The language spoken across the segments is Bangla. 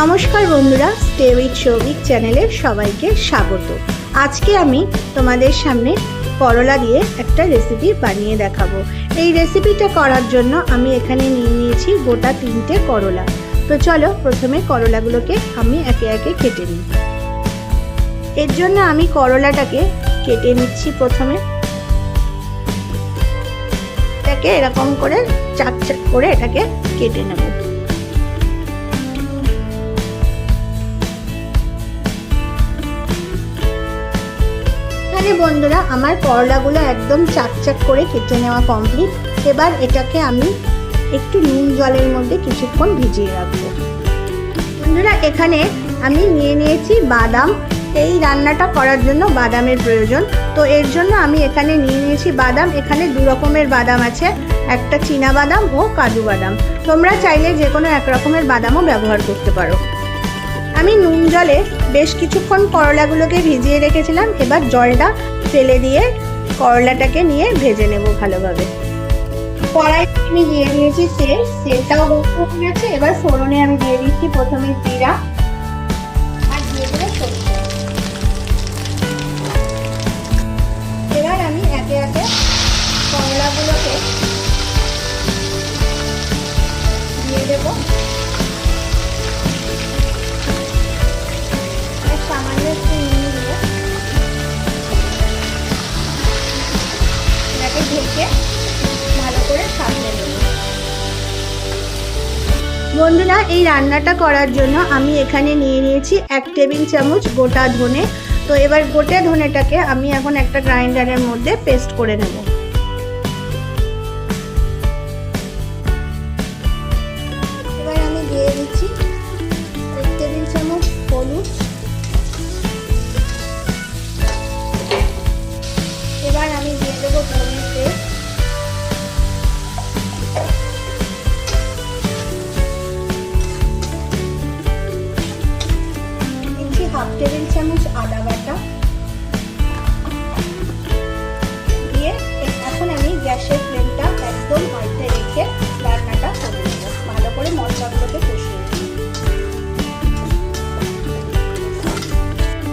নমস্কার বন্ধুরা স্টে উইথ সৌভিক চ্যানেলে সবাইকে স্বাগত। আজকে আমি তোমাদের সামনে করলা দিয়ে একটা রেসিপি বানিয়ে দেখাবো। এই রেসিপিটা করার জন্য আমি এখানে নিয়ে নিয়েছি গোটা তিনটে করলা। তো চলো প্রথমে করলাগুলোকে আমি একে একে কেটে নিই। এর জন্য আমি করলাটাকে কেটে নিচ্ছি প্রথমে। এটাকে এরকম করে চাক চাক করে এটাকে কেটে নেব। এখানে বন্ধুরা, আমার করলাগুলো একদম চাকচাক করে কেটে নেওয়া কমপ্লিট এবার এটাকে আমি একটু নুন জলের মধ্যে কিছুক্ষণ ভিজিয়ে রাখব। বন্ধুরা, এখানে আমি নিয়ে নিয়েছি বাদাম। এই রান্নাটা করার জন্য বাদামের প্রয়োজন। তো এর জন্য আমি এখানে নিয়ে নিয়েছি বাদাম। এখানে দু রকমের বাদাম আছে। একটা চীনা বাদাম ও কাজু বাদাম। তোমরা চাইলে যে কোনো এক রকমের বাদামও ব্যবহার করতে পারো। আমি নুন জলে বেশ কিছুক্ষণ করলাগুলোকে ভিজিয়ে রেখেছিলাম। এবার জলটা ফেলে দিয়ে করলাটাকে নিয়ে ভেজে নেব ভালোভাবে। কড়াই আমি দিয়ে দিয়েছি তেল তেলটাও গরম গেছে। এবার ফোড়নে আমি দিয়ে দিচ্ছি প্রথমে জিরা আর দিয়ে এবার আমি একে একে করলাগুলোকে ঢেকে ভালো করে নেব। বন্ধুরা, এই রান্নাটা করার জন্য আমি এখানে নিয়ে নিয়েছি এক টেবিল চামচ গোটা ধনে। তো এবার গোটা ধনেটাকে আমি এখন একটা গ্রাইন্ডারের মধ্যে পেস্ট করে নেব।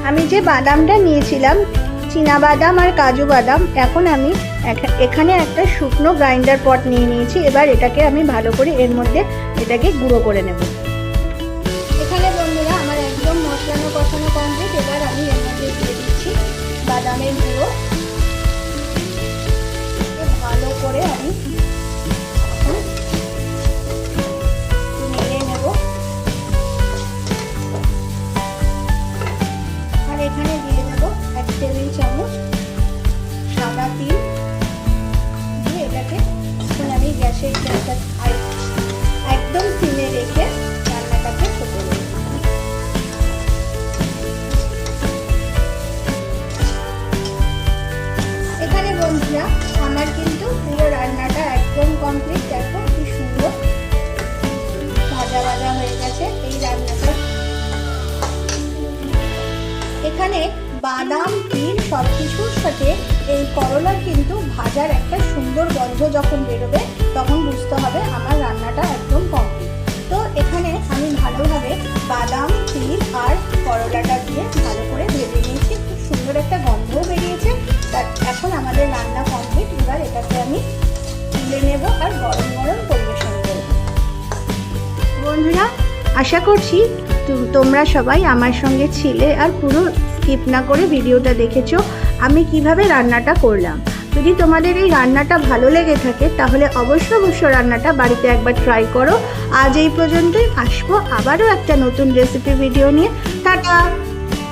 আমি যে বাদামটা নিয়েছিলাম বাদাম আর কাজু বাদাম, এখন আমি এখানে একটা শুকনো গ্রাইন্ডার পট নিয়ে নিয়েছি, এবার এটাকে আমি ভালো করে এর মধ্যে এটাকে গুঁড়ো করে নেব। এখানে বন্ধুরা, আমার একদম মশলানো কষানো কমপ্লিট এবার আমি এর মধ্যে দিয়ে দিচ্ছি বাদামের বন্ধুরা আমার কিন্তু পুরো রান্নাটা একদম কমপ্লিট দেখো কি সুন্দর ভাজা ভাজা হয়ে গেছে এই রান্নাটা। এখানে বাদাম, তিল সব কিছুর সাথে এই করলার কিন্তু ভাজার একটা সুন্দর গন্ধ যখন বেরোবে, তখন বুঝতে হবে আমার রান্নাটা একদম কমপ্লিট তো এখানে আমি ভালোভাবে বাদাম এটাকে আমি তুলে নেব আর গরম গরম পরিবেশন করব। বন্ধুরা, আশা করছি তোমরা সবাই আমার সঙ্গে ছিলে আর পুরো স্কিপ না করে ভিডিওটা দেখেছ, আমি কীভাবে রান্নাটা করলাম। যদি তোমাদের এই রান্নাটা ভালো লেগে থাকে, তাহলে অবশ্য অবশ্য রান্নাটা বাড়িতে একবার ট্রাই করো। আজ এই পর্যন্তই, আসব আবারও একটা নতুন রেসিপি ভিডিও নিয়ে। টাটা!